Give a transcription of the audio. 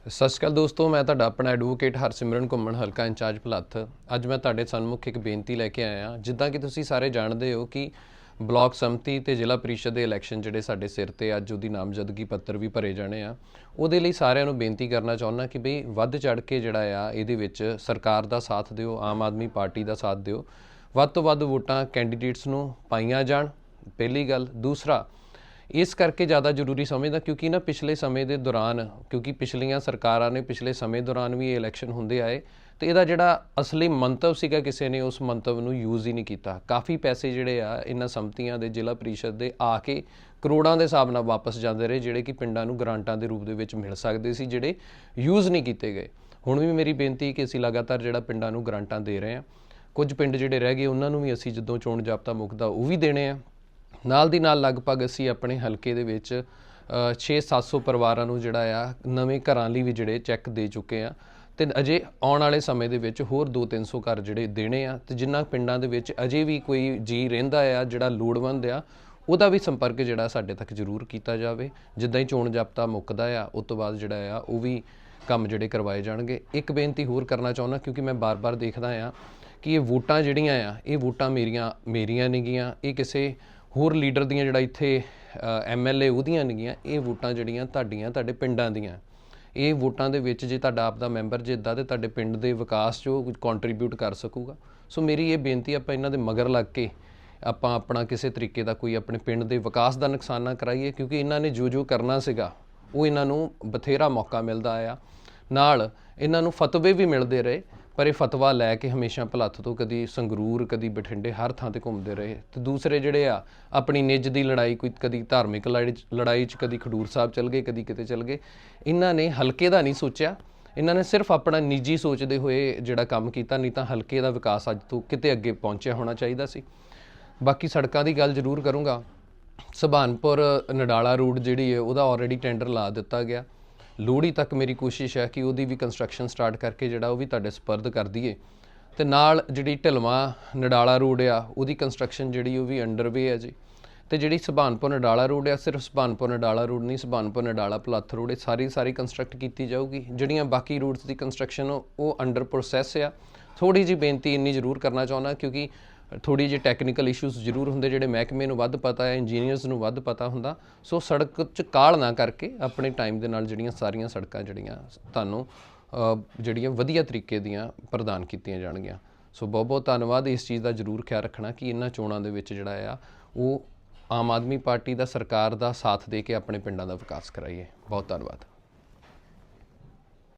ਸਤਿ ਸ਼੍ਰੀ ਅਕਾਲ ਦੋਸਤੋ, ਮੈਂ ਤੁਹਾਡਾ ਆਪਣਾ ਐਡਵੋਕੇਟ ਹਰਸਿਮਰਨ ਘੁੰਮਣ ਹਲਕਾ ਇੰਚਾਰਜ ਭਲੱਥ ਅੱਜ ਮੈਂ ਤੁਹਾਡੇ ਸਨਮੁਖ ਇੱਕ ਬੇਨਤੀ ਲੈ ਕੇ ਆਇਆ ਜਿੱਦਾਂ ਕਿ ਤੁਸੀਂ ਸਾਰੇ ਜਾਣਦੇ ਹੋ ਕਿ ਬਲਾਕ ਸੰਮਤੀ ਤੇ ਜ਼ਿਲ੍ਹਾ ਪ੍ਰੀਸ਼ਦ ਦੇ ਇਲੈਕਸ਼ਨ ਜਿਹੜੇ ਸਾਡੇ ਸਿਰ ਤੇ ਅੱਜ ਉਹਦੀ ਨਾਮਜ਼ਦਗੀ ਪੱਤਰ ਵੀ ਭਰੇ ਜਾਣੇ ਆ। ਉਹਦੇ ਲਈ ਸਾਰਿਆਂ ਨੂੰ ਬੇਨਤੀ ਕਰਨਾ ਚਾਹੁੰਦਾ ਕਿ ਬਈ ਵੱਧ ਚੜ ਕੇ ਜਿਹੜਾ ਆ, ਇਹਦੇ ਵਿੱਚ ਸਰਕਾਰ ਦਾ ਸਾਥ ਦਿਓ, ਆਮ ਆਦਮੀ ਪਾਰਟੀ ਦਾ ਸਾਥ ਦਿਓ। ਵੱਧ ਤੋਂ ਵੱਧ ਵੋਟਾਂ ਕੈਂਡੀਡੇਟਸ ਨੂੰ ਪਾਈਆਂ ਜਾਣ, ਪਹਿਲੀ ਗੱਲ। ਦੂਸਰਾ ਇਸ ਕਰਕੇ ਜ਼ਿਆਦਾ ਜ਼ਰੂਰੀ ਸਮਝਦਾ ਕਿਉਂਕਿ ਨਾ ਪਿਛਲੇ ਸਮੇਂ ਦੇ ਦੌਰਾਨ, ਕਿਉਂਕਿ ਪਿਛਲੀਆਂ ਸਰਕਾਰਾਂ ਨੇ ਪਿਛਲੇ ਸਮੇਂ ਦੌਰਾਨ ਵੀ ਇਹ ਇਲੈਕਸ਼ਨ ਹੁੰਦੇ ਆਏ, ਤੇ ਇਹਦਾ ਜਿਹੜਾ ਅਸਲੀ ਮੰਤਵ ਸੀਗਾ ਕਿਸੇ ਨੇ ਉਸ ਮੰਤਵ ਨੂੰ ਯੂਜ਼ ਹੀ ਨਹੀਂ ਕੀਤਾ। ਕਾਫੀ ਪੈਸੇ ਜਿਹੜੇ ਆ, ਇਹਨਾਂ ਸੰਮਤੀਆਂ ਦੇ ਜ਼ਿਲ੍ਹਾ ਪ੍ਰੀਸ਼ਦ ਦੇ ਆ ਕੇ ਕਰੋੜਾਂ ਦੇ ਹਿਸਾਬ ਨਾਲ ਵਾਪਸ ਜਾਂਦੇ ਰਹੇ, ਜਿਹੜੇ ਕਿ ਪਿੰਡਾਂ ਨੂੰ ਗ੍ਰਾਂਟਾਂ ਦੇ ਰੂਪ ਦੇ ਵਿੱਚ ਮਿਲ ਸਕਦੇ ਸੀ, ਜਿਹੜੇ ਯੂਜ਼ ਨਹੀਂ ਕੀਤੇ ਗਏ। ਹੁਣ ਵੀ ਮੇਰੀ ਬੇਨਤੀ ਕਿ ਅਸੀਂ ਲਗਾਤਾਰ ਜਿਹੜਾ ਪਿੰਡਾਂ ਨੂੰ ਗ੍ਰਾਂਟਾਂ ਦੇ ਰਹੇ ਹਾਂ, ਕੁਝ ਪਿੰਡ ਜਿਹੜੇ ਰਹਿ ਗਏ, ਉਹਨਾਂ ਨੂੰ ਵੀ ਅਸੀਂ ਜਦੋਂ ਚੋਣ ਜਾਬਤਾ ਮੁਕਦਾ ਉਹ ਵੀ ਦੇਣੇ ਆ। ਨਾਲ ਦੀ ਨਾਲ ਲਗਭਗ ਅਸੀਂ ਆਪਣੇ ਹਲਕੇ ਦੇ ਵਿੱਚ 6-700 ਪਰਿਵਾਰਾਂ ਨੂੰ ਜਿਹੜਾ ਆ, ਨਵੇਂ ਘਰਾਂ ਲਈ ਵੀ ਜਿਹੜੇ ਚੈੱਕ ਦੇ ਚੁੱਕੇ ਆ। ਤੇ ਅਜੇ ਆਉਣ ਵਾਲੇ ਸਮੇਂ ਦੇ ਵਿੱਚ ਹੋਰ 2-300 ਘਰ ਜਿਹੜੇ ਦੇਣੇ ਆ। ਤੇ ਜਿਨ੍ਹਾਂ ਪਿੰਡਾਂ ਦੇ ਵਿੱਚ ਅਜੇ ਵੀ ਕੋਈ ਜੀ ਰਹਿੰਦਾ ਆ, ਜਿਹੜਾ ਲੋੜਵੰਦ ਆ, ਉਹਦਾ ਵੀ ਸੰਪਰਕ ਜਿਹੜਾ ਸਾਡੇ ਤੱਕ ਜ਼ਰੂਰ ਕੀਤਾ ਜਾਵੇ। ਜਿੱਦਾਂ ਹੀ ਚੋਣ ਜਾਬਤਾ ਮੁੱਕਦਾ ਆ, ਉਸ ਤੋਂ ਬਾਅਦ ਜਿਹੜਾ ਆ, ਉਹ ਵੀ ਕੰਮ ਜਿਹੜੇ ਕਰਵਾਏ ਜਾਣਗੇ। ਇੱਕ ਬੇਨਤੀ ਹੋਰ ਕਰਨਾ ਚਾਹੁੰਦਾ, ਕਿਉਂਕਿ ਮੈਂ ਬਾਰ-ਬਾਰ ਦੇਖਦਾ ਆ ਕਿ ਇਹ ਵੋਟਾਂ ਜਿਹੜੀਆਂ ਆ, ਇਹ ਵੋਟਾਂ ਮੇਰੀਆਂ ਮੇਰੀਆਂ ਨੇਗੀਆਂ। ਇਹ ਕਿਸੇ ਹੋਰ ਲੀਡਰ ਦੀਆਂ ਜਿਹੜਾ ਇੱਥੇ ਐਮਐਲਏ ਉਹਦੀਆਂ ਨੇਗੀਆਂ ਇਹ ਵੋਟਾਂ ਜਿਹੜੀਆਂ ਤੁਹਾਡੀਆਂ, ਤੁਹਾਡੇ ਪਿੰਡਾਂ ਦੀਆਂ। ਇਹ ਵੋਟਾਂ ਦੇ ਵਿੱਚ ਜੇ ਤੁਹਾਡਾ ਆਪ ਦਾ ਮੈਂਬਰ ਜਿੱਦਾਂ ਇੱਦਾਂ ਤੇ ਤੁਹਾਡੇ ਪਿੰਡ ਦੇ ਵਿਕਾਸ 'ਚ ਉਹ ਕੰਟਰੀਬਿਊਟ ਕਰ ਸਕੂਗਾ। ਸੋ ਮੇਰੀ ਇਹ ਬੇਨਤੀ ਆਪਾਂ ਇਹਨਾਂ ਦੇ ਮਗਰ ਲੱਗ ਕੇ ਆਪਾਂ ਆਪਣਾ ਕਿਸੇ ਤਰੀਕੇ ਦਾ ਕੋਈ ਆਪਣੇ ਪਿੰਡ ਦੇ ਵਿਕਾਸ ਦਾ ਨੁਕਸਾਨ ਨਾ ਕਰਾਈਏ, ਕਿਉਂਕਿ ਇਹਨਾਂ ਨੇ ਜੋ ਜੋ ਕਰਨਾ ਸੀਗਾ, ਉਹ ਇਹਨਾਂ ਨੂੰ ਬਥੇਰਾ ਮੌਕਾ ਮਿਲਦਾ ਆ ਨਾਲ ਇਹਨਾਂ ਨੂੰ ਫਤਵੇ ਵੀ ਮਿਲਦੇ ਰਹੇ ਪਰ ਇਹ ਫਤਵਾ ਲੈ ਕੇ ਹਮੇਸ਼ਾ ਭਲੱਥ ਤੋਂ ਕਦੀ ਸੰਗਰੂਰ, ਕਦੀ ਬਠਿੰਡੇ ਹਰ ਥਾਂ ਤੇ ਘੁੰਮਦੇ ਰਹੇ। ਤੇ ਦੂਸਰੇ ਜਿਹੜੇ ਆ, ਆਪਣੀ ਨਿੱਜ ਦੀ ਲੜਾਈ ਕੋਈ ਕਦੀ ਧਾਰਮਿਕ ਲੜਾਈ 'ਚ- ਲੜਾਈ 'ਚ ਕਦੀ ਖਡੂਰ ਸਾਹਿਬ ਚਲ ਗਏ, ਕਦੀ ਕਿਤੇ ਚਲ ਗਏ। ਇਹਨਾਂ ਨੇ ਹਲਕੇ ਦਾ ਨਹੀਂ ਸੋਚਿਆ। ਇਹਨਾਂ ਨੇ ਸਿਰਫ ਆਪਣਾ ਨਿੱਜੀ ਸੋਚਦੇ ਹੋਏ ਜਿਹੜਾ ਕੰਮ ਕੀਤਾ, ਨਹੀਂ ਤਾਂ ਹਲਕੇ ਦਾ ਵਿਕਾਸ ਅੱਜ ਤੋਂ ਕਿਤੇ ਅੱਗੇ ਪਹੁੰਚਿਆ ਹੋਣਾ ਚਾਹੀਦਾ ਸੀ। ਬਾਕੀ ਸੜਕਾਂ ਦੀ ਗੱਲ ਜ਼ਰੂਰ ਕਰੂੰਗਾ। ਸੁਭਾਨਪੁਰ, ਨਡਾਲਾ ਰੂਟ ਜਿਹੜੀ ਹੈ, ਉਹਦਾ ਆਲਰੇਡੀ ਟੈਂਡਰ ਲਾ ਦਿੱਤਾ ਗਿਆ। ਲੋਹੜੀ ਤੱਕ ਮੇਰੀ ਕੋਸ਼ਿਸ਼ ਹੈ ਕਿ ਉਹਦੀ ਵੀ ਕੰਸਟਰਕਸ਼ਨ ਸਟਾਰਟ ਕਰਕੇ ਜਿਹੜਾ ਉਹ ਵੀ ਤੁਹਾਡੇ ਸਪਰਦ ਕਰ ਦਈਏ। ਤੇ ਨਾਲ ਜਿਹੜੀ ਢਲਵਾ, ਨਡਾਲਾ ਰੋਡ ਆ, ਉਹਦੀ ਕੰਸਟਰਕਸ਼ਨ ਜਿਹੜੀ ਉਹ ਵੀ ਅੰਡਰਵੇ ਹੈ ਜੀ। ਤੇ ਜਿਹੜੀ ਸੁਭਾਨਪੁਰ ਨਡਾਲਾ ਰੋਡ ਆ, ਸਿਰਫ ਸੁਭਾਨਪੁਰ ਨਡਾਲਾ ਰੋਡ ਨਹੀਂ, ਸੁਭਾਨਪੁਰ ਨਡਾਲਾ ਪਲੱਥ ਰੋਡ, ਇਹ ਸਾਰੀ ਸਾਰੀ ਕੰਸਟਰਕਟ ਕੀਤੀ ਜਾਊਗੀ। ਜਿਹੜੀਆਂ ਬਾਕੀ ਰੂਟਸ ਦੀ ਕੰਸਟਰਕਸ਼ਨ ਉਹ ਅੰਡਰ ਪ੍ਰੋਸੈਸ ਆ। ਥੋੜੀ ਜੀ ਬੇਨਤੀ ਇੰਨੀ ਜ਼ਰੂਰ ਕਰਨਾ ਚਾਹੁੰਦਾ ਕਿਉਂਕਿ ਥੋੜੀ ਜਿਹੀ ਟੈਕਨੀਕਲ ਇਸ਼ੂਸ ਜ਼ਰੂਰ ਹੁੰਦੇ ਜਿਹੜੇ ਮਹਿਕਮੇ ਨੂੰ ਵੱਧ ਪਤਾ ਹੈ ਇੰਜੀਨੀਅਰਸ ਨੂੰ ਵੱਧ ਪਤਾ ਹੁੰਦਾ। ਸੋ ਸੜਕ 'ਚ ਕਾਲ ਨਾ ਕਰਕੇ ਆਪਣੇ ਟਾਈਮ ਦੇ ਨਾਲ ਜਿਹੜੀਆਂ ਸਾਰੀਆਂ ਸੜਕਾਂ ਜਿਹੜੀਆਂ ਤੁਹਾਨੂੰ ਜਿਹੜੀਆਂ ਵਧੀਆ ਤਰੀਕੇ ਦੀਆਂ ਪ੍ਰਦਾਨ ਕੀਤੀਆਂ ਜਾਣਗੀਆਂ। ਸੋ ਬਹੁਤ ਬਹੁਤ ਧੰਨਵਾਦ ਇਸ ਚੀਜ਼ ਦਾ ਜ਼ਰੂਰ ਖਿਆਲ ਰੱਖਣਾ ਕਿ ਇਹਨਾਂ ਚੋਣਾਂ ਦੇ ਵਿੱਚ ਜਿਹੜਾ ਆ, ਉਹ ਆਮ ਆਦਮੀ ਪਾਰਟੀ ਦਾ ਸਰਕਾਰ ਦਾ ਸਾਥ ਦੇ ਕੇ ਆਪਣੇ ਪਿੰਡਾਂ ਦਾ ਵਿਕਾਸ ਕਰਾਈਏ। ਬਹੁਤ ਧੰਨਵਾਦ।